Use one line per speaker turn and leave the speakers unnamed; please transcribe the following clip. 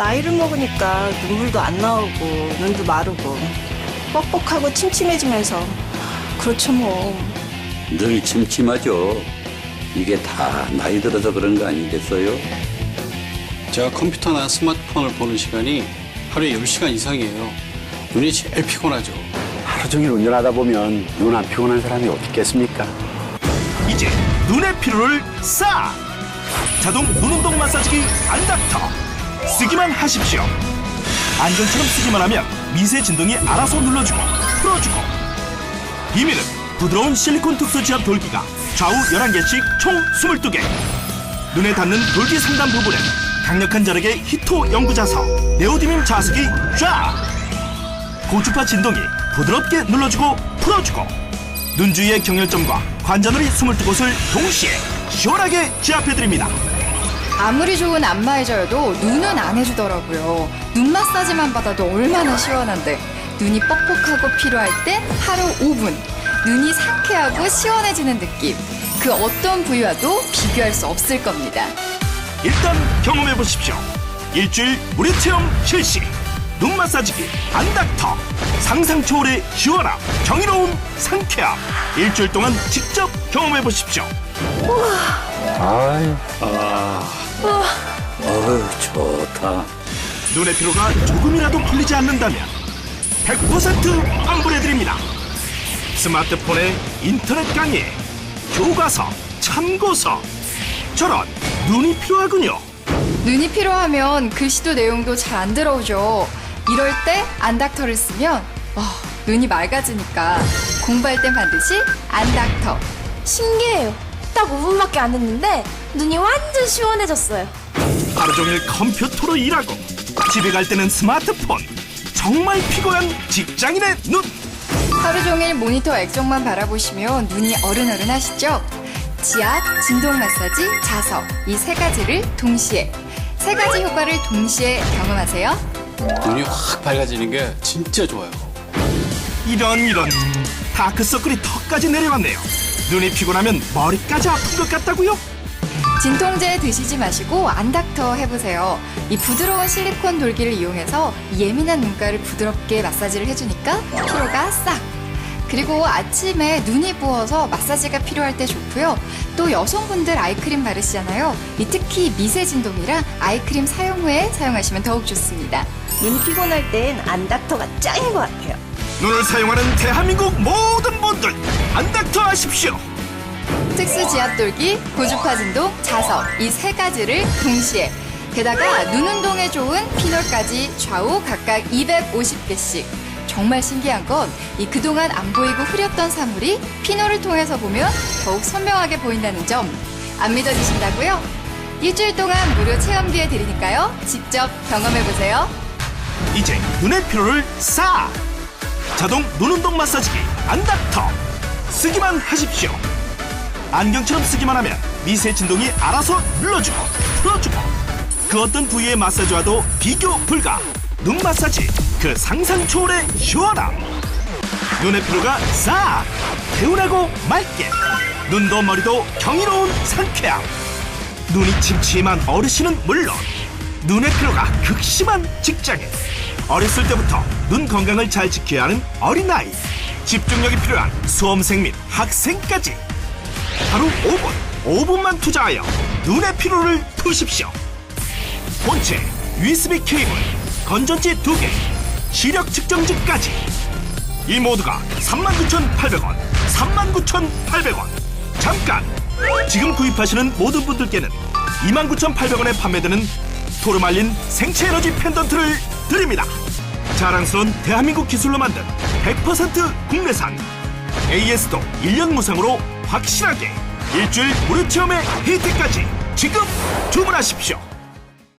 나이를 먹으니까 눈물도 안 나오고 눈도 마르고 뻑뻑하고 침침해지면서 그렇죠 뭐.
늘 침침하죠. 이게 다 나이 들어서 그런 거 아니겠어요?
제가 컴퓨터나 스마트폰을 보는 시간이 하루에 10시간 이상이에요. 눈이 제일 피곤하죠.
하루 종일 운전하다 보면 눈 안 피곤한 사람이 어디 있겠습니까?
이제 눈의 피로를 싹 자동 눈운동 마사지기 안닥터 쓰기만 하십시오. 안경처럼 쓰기만 하면 미세 진동이 알아서 눌러주고 풀어주고. 비밀은 부드러운 실리콘 특수 지압 돌기가 좌우 11개씩 총 22개. 눈에 닿는 돌기 상단 부분엔 강력한 자력의 히토 연구자석 네오디밈 자석이 쫙! 고주파 진동이 부드럽게 눌러주고 풀어주고 눈 주위의 경혈점과 관자놀이 22곳을 동시에 시원하게 지압해드립니다.
아무리 좋은 안마의자여도 눈은 안 해주더라고요. 눈 마사지만 받아도 얼마나 시원한데 눈이 뻑뻑하고 필요할 땐 하루 5분 눈이 상쾌하고 시원해지는 느낌 그 어떤 부위와도 비교할 수 없을 겁니다.
일단 경험해 보십시오. 일주일 무료 체험 실시. 눈 마사지기 안닥터 상상 초월의 시원함 경이로운 상쾌함 일주일 동안 직접 경험해 보십시오.
아유.
어우, 좋다.
눈의 피로가 조금이라도 풀리지 않는다면 100% 환불해드립니다. 스마트폰에 인터넷 강의, 교과서, 참고서 저런 눈이 필요하군요.
눈이 필요하면 글씨도 내용도 잘 안 들어오죠. 이럴 때 안닥터를 쓰면 어, 눈이 맑아지니까 공부할 땐 반드시 안닥터
신기해요. 딱 5분밖에 안 했는데 눈이 완전 시원해졌어요.
하루 종일 컴퓨터로 일하고 집에 갈 때는 스마트폰 정말 피곤한 직장인의 눈
하루 종일 모니터 액정만 바라보시면 눈이 어른어른하시죠? 지압, 진동 마사지, 자석 이 세 가지를 동시에 세 가지 효과를 동시에 경험하세요.
눈이 확 밝아지는 게 진짜 좋아요.
이런 이런 다크서클이 턱까지 내려왔네요 눈이 피곤하면 머리까지 아픈 것 같다고요?
진통제 드시지 마시고 안닥터 해보세요. 이 부드러운 실리콘 돌기를 이용해서 예민한 눈가를 부드럽게 마사지를 해주니까 피로가 싹. 그리고 아침에 눈이 부어서 마사지가 필요할 때 좋고요. 또 여성분들 아이크림 바르시잖아요. 이 특히 미세 진동이라 아이크림 사용 후에 사용하시면 더욱 좋습니다.
눈이 피곤할 땐 안닥터가 짱인 것 같아요.
눈을 사용하는 대한민국 모든 분들 안닥터 하십시오
특수 지압 돌기, 고주파 진동, 자석 이 세 가지를 동시에 게다가 눈 운동에 좋은 피놀까지 좌우 각각 250개씩 정말 신기한 건 이 그동안 안 보이고 흐렸던 사물이 피놀을 통해서 보면 더욱 선명하게 보인다는 점 안 믿어지신다고요? 일주일 동안 무료 체험 기회 드리니까요. 직접 경험해 보세요.
이제 눈의 피로를 싹 자동 눈운동 마사지기 안닥터. 쓰기만 하십시오. 안경처럼 쓰기만 하면 미세 진동이 알아서 눌러주고 풀어주고. 그 어떤 부위의 마사지와도 비교 불가. 눈 마사지 그 상상 초월의 시원함 눈의 피로가 싹 개운하고 맑게. 눈도 머리도 경이로운 상쾌함. 눈이 침침한 어르신은 물론 눈의 피로가 극심한 직장인 어렸을 때부터 눈 건강을 잘 지켜야 하는 어린아이. 집중력이 필요한 수험생 및 학생까지. 하루 5분 5분만 투자하여 눈의 피로를 푸십시오. 본체 USB 케이블 건전지 2개 시력 측정지까지. 이 모두가 39,800원 39,800원. 잠깐! 지금 구입하시는 모든 분들께는 29,800원에 판매되는 토르말린 생체 에너지 펜던트를 드립니다. 자랑스러운 대한민국 기술로 만든 100% 국내산 AS도 1년 무상으로 확실하게 일주일 무료 체험의 혜택까지 지금 주문하십시오.